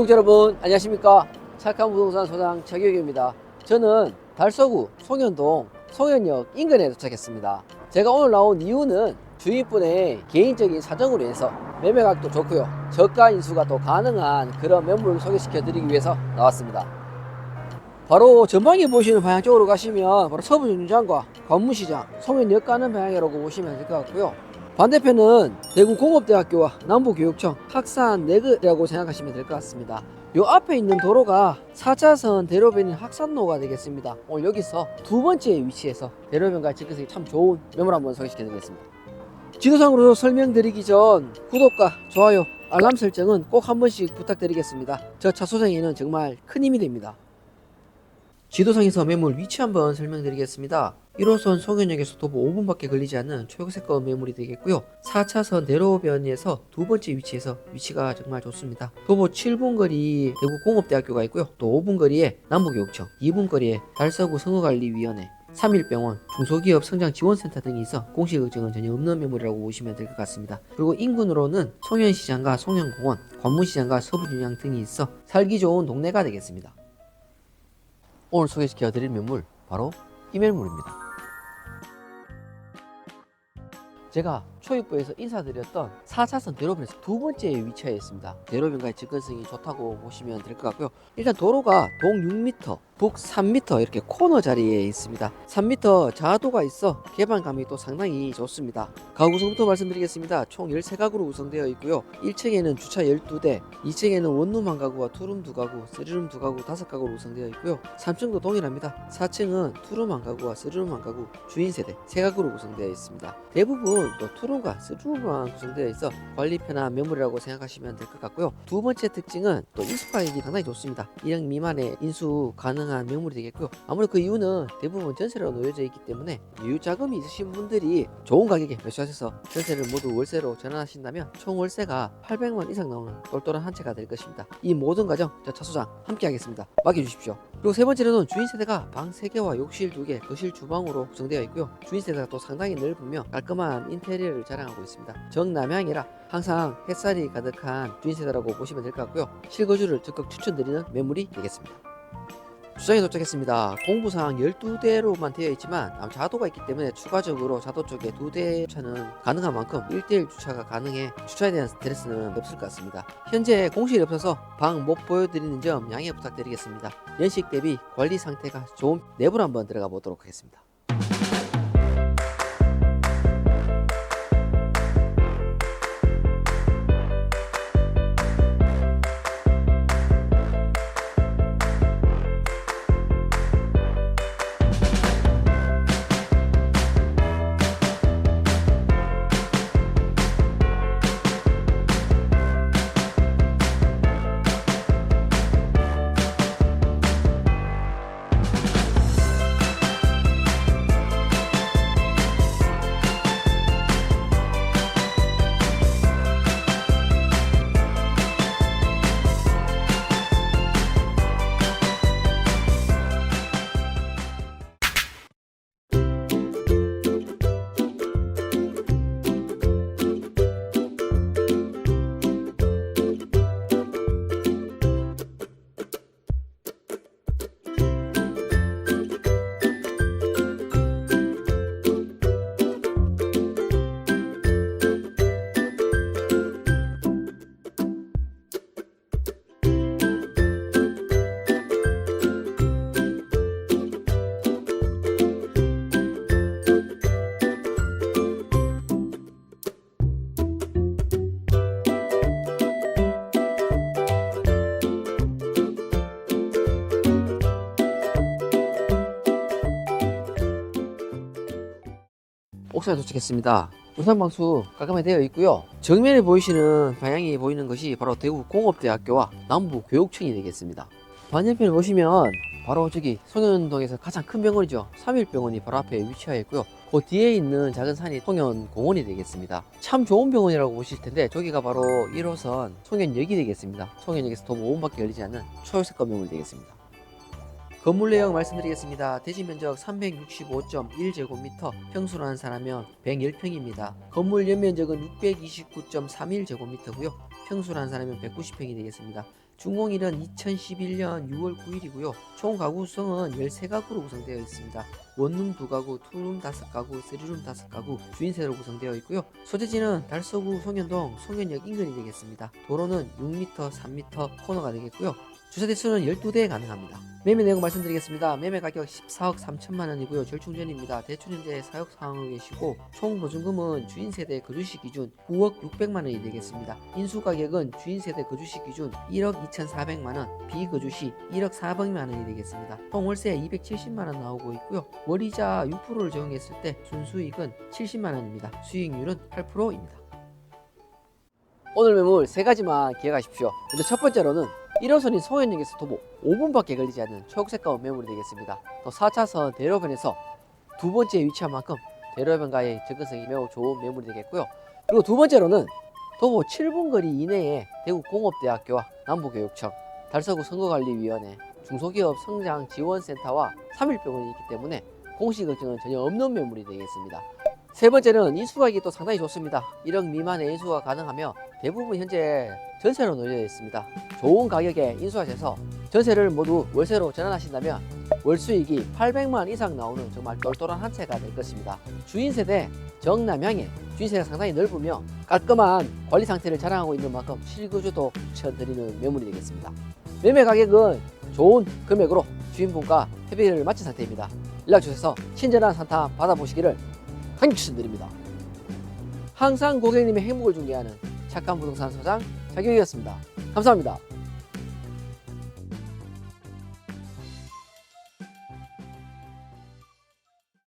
구독자 여러분 안녕하십니까? 착한 부동산 소장 최규익입니다. 저는 달서구 송현동 송현역 인근에 도착했습니다. 제가 오늘 나온 이유는 주인분의 개인적인 사정으로 인해서 매매각도 좋고요. 저가 인수가 또 가능한 그런 매물을 소개시켜 드리기 위해서 나왔습니다. 바로 전방에 보시는 방향 쪽으로 가시면 바로 서부중장과 관문시장 송현역 가는 방향이라고 보시면 될 것 같고요 반대편은 대구 공업대학교와 남부교육청 학산 내그라고 생각하시면 될 것 같습니다. 요 앞에 있는 도로가 4차선 대로변인 학산로가 되겠습니다. 오늘 여기서 두 번째 위치에서 대로변과 직근성이 참 좋은 매물 한번 소개시켜 드리겠습니다. 지도상으로 설명드리기 전 구독과 좋아요, 알람 설정은 꼭 한 번씩 부탁드리겠습니다. 저 차 소장에는 정말 큰 힘이 됩니다. 지도상에서 매물 위치 한번 설명드리겠습니다. 1호선 송현역에서 도보 5분밖에 걸리지 않는 초록색깔 매물이 되겠고요. 4차선 대로변에서 두 번째 위치에서 위치가 정말 좋습니다. 도보 7분 거리 대구 공업대학교가 있고요. 또 5분 거리에 남부교육청, 2분 거리에 달서구 성어관리위원회, 3일병원, 중소기업 성장지원센터 등이 있어 공식 의정은 전혀 없는 매물이라고 보시면 될 것 같습니다. 그리고 인근으로는 송현시장과 송현공원, 관문시장과 서부준양 등이 있어 살기 좋은 동네가 되겠습니다. 오늘 소개시켜 드릴 매물 바로 이 매물입니다. 제가 초입부에서 인사드렸던 4차선 대로변에서 두 번째 위치에 있습니다. 대로변과의 접근성이 좋다고 보시면 될 것 같고요. 일단 도로가 동 6m, 북 3m 이렇게 코너 자리에 있습니다. 3m 자도가 있어 개방감이 또 상당히 좋습니다. 가구 구성부터 말씀드리겠습니다. 총 13가구로 구성되어 있고요. 1층에는 주차 12대, 2층에는 원룸 한 가구와 투룸 두 가구, 쓰리룸 두 가구, 다섯 가구로 구성되어 있고요. 3층도 동일합니다. 4층은 투룸 한 가구와 쓰리룸 한 가구, 주인 세대 세 가구로 구성되어 있습니다. 대부분 또 투룸 과 쓰리룸만 구성되어 있어 관리 편한 매물이라고 생각하시면 될 것 같고요. 두 번째 특징은 또 인수가액이 상당히 좋습니다. 1억 미만의 인수 가능한 매물이 되겠고요. 아무래도 그 이유는 대부분 전세로 놓여져 있기 때문에 유유 자금이 있으신 분들이 좋은 가격에 매수하셔서 전세를 모두 월세로 전환하신다면 총 월세가 800만 이상 나오는 똘똘한 한 채가 될 것입니다. 이 모든 과정 저 차소장 함께 하겠습니다. 맡겨주십시오. 그리고 세 번째로는 주인 세대가 방 3개와 욕실 2개, 거실 주방으로 구성되어 있고요. 주인 세대가 또 상당히 넓으며 깔끔한 인테리어를 자랑하고 있습니다. 정남향이라 항상 햇살이 가득한 주인 세대라고 보시면 될 것 같고요. 실거주를 적극 추천드리는 매물이 되겠습니다. 주장에 도착했습니다. 공부상 12대로만 되어 있지만 자도가 있기 때문에 추가적으로 자도 쪽에 두대 주차는 가능한 만큼 1대1 주차가 가능해 주차에 대한 스트레스는 없을 것 같습니다. 현재 공실이 없어서 방 못 보여드리는 점 양해 부탁드리겠습니다. 연식 대비 관리 상태가 좋은 내부로 한번 들어가 보도록 하겠습니다. 옥상에 도착했습니다. 우산방수 깔끔하게 되어 있고요. 정면에 보이시는 방향이 보이는 것이 바로 대구 공업대학교와 남부 교육청이 되겠습니다. 반대편에 보시면 바로 저기 송현동에서 가장 큰 병원이죠. 3일병원이 바로 앞에 위치하여 있고요. 그 뒤에 있는 작은 산이 송현공원이 되겠습니다. 참 좋은 병원이라고 보실 텐데 저기가 바로 1호선 송현역이 되겠습니다. 송현역에서 도보 5분밖에 걸리지 않는 초록색 건물 되겠습니다. 건물 내용 말씀드리겠습니다. 대지 면적 365.1제곱미터, 평수로 사람면 110평입니다. 건물 연면적은 629.31제곱미터고요. 평수로 사람면 190평이 되겠습니다. 준공일은 2011년 6월 9일이고요. 총 가구 수성은 13가구로 구성되어 있습니다. 원룸 2가구, 투룸 5가구, 쓰리룸 5가구, 주인세로 구성되어 있고요. 소재지는 달서구 송현동 송현역 인근이 되겠습니다. 도로는 6m, 3m 코너가 되겠고요. 주차 대수는 12대 가능합니다. 매매 내용 말씀드리겠습니다. 매매 가격 14억 3천만 원이고요. 절충전입니다. 대출 현재 사역 상황으로 계시고 총 보증금은 주인 세대 거주시 기준 9억 600만 원이 되겠습니다. 인수 가격은 주인 세대 거주시 기준 1억 2,400만 원, 비거주시 1억 400만 원이 되겠습니다. 총 월세 270만 원 나오고 있고요. 월이자 6%를 적용했을 때 순수익은 70만 원입니다. 수익률은 8%입니다. 오늘 매물 세 가지만 기억하십시오. 먼저 첫 번째로는 1호선인 송현역에서 도보 5분밖에 걸리지 않는 초록색 가운 매물이 되겠습니다. 또 4차선 대로변에서 두 번째 위치한 만큼 대로변과의 접근성이 매우 좋은 매물이 되겠고요. 그리고 두 번째로는 도보 7분 거리 이내에 대구 공업대학교와 남부교육청, 달서구 선거관리위원회, 중소기업 성장지원센터와 3일병원이 있기 때문에 공시 걱정은 전혀 없는 매물이 되겠습니다. 세 번째는 인수가격이 또 상당히 좋습니다. 1억 미만의 인수가 가능하며 대부분 현재 전세로 놓여져 있습니다. 좋은 가격에 인수가 돼서 전세를 모두 월세로 전환하신다면 월 수익이 800만 이상 나오는 정말 똘똘한 한 채가 될 것입니다. 주인 세대 정남향에 주인세가 상당히 넓으며 깔끔한 관리 상태를 자랑하고 있는 만큼 실거주도 추천드리는 매물이 되겠습니다. 매매 가격은 좋은 금액으로 주인분과 협의를 마친 상태입니다. 연락 주셔서 친절한 상담 받아보시기를 강력 추천드립니다. 항상 고객님의 행복을 중개하는 착한 부동산 소장 자격이었습니다. 감사합니다.